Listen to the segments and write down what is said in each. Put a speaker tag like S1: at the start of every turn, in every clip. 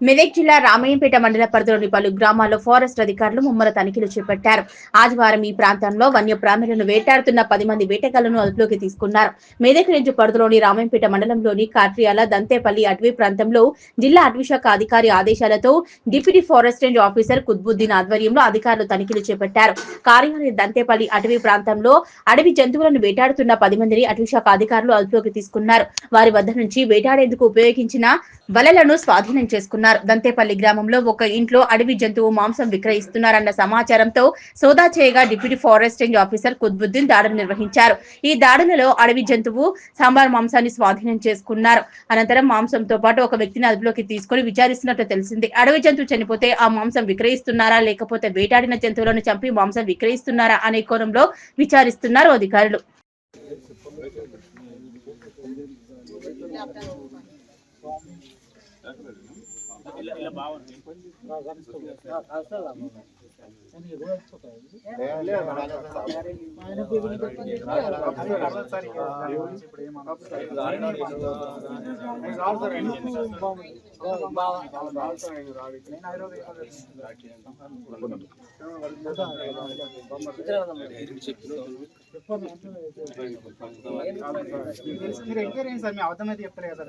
S1: మెదక్ జిల్లా రామయ్యంపేట మండల పరిధిలోని పలు గ్రామాల్లో ఫారెస్ట్ అధికారులు ముమ్మర తనిఖీలు చేపట్టారు. ఆదివారం ఈ ప్రాంతంలో వన్యప్రాణులను వేటాడుతున్న పది మంది వేటగాళ్ళను అదుపులోకి తీసుకున్నారు. మెదక్ రేంజ్ పరిధిలోని రామయ్యంపేట మండలంలోని కాట్రియాల దంతేపల్లి అటవీ ప్రాంతంలో జిల్లా అటవీశాఖ అధికారి ఆదేశాలతో deputy forest range officer Qutbuddin ఆధ్వర్యంలో అధికారులు తనిఖీలు చేపట్టారు. కార్యాలయ దంతేపల్లి అటవీ ప్రాంతంలో అడవి జంతువులను వేటాడుతున్న పది మందిని అటవీశాఖ అధికారులు అదుపులోకి తీసుకున్నారు. వారి వద్ద నుంచి వేటాడేందుకు ఉపయోగించిన వలలను స్వాధీనం చేసుకున్నారు. దంతేపల్లి గ్రామంలో ఒక ఇంట్లో అడవి జంతువు మాంసం విక్రయిస్తున్నారన్న సమాచారంతో సోదా చేయగా deputy forest range officer Qutbuddin దాడులు నిర్వహించారు. ఈ దాడులలో అడవి జంతువు సాంబార్ మాంసాన్ని స్వాధీనం చేసుకున్నారు. అనంతరం మాంసంతో పాటు ఒక వ్యక్తిని అదుపులోకి తీసుకొని విచారిస్తున్నట్లు తెలిసింది. అడవి జంతువు చనిపోతే ఆ మాంసం విక్రయిస్తున్నారా లేకపోతే వేటాడిన జంతువులను చంపి మాంసం విక్రయిస్తున్నారా అనే కోణంలో విచారిస్తున్నారు అధికారులు.
S2: మీరు ఎంక్వైరీ సార్ మీ అబద్ధం అయితే చెప్పలేదు. Sir,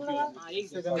S2: Ah, ek second.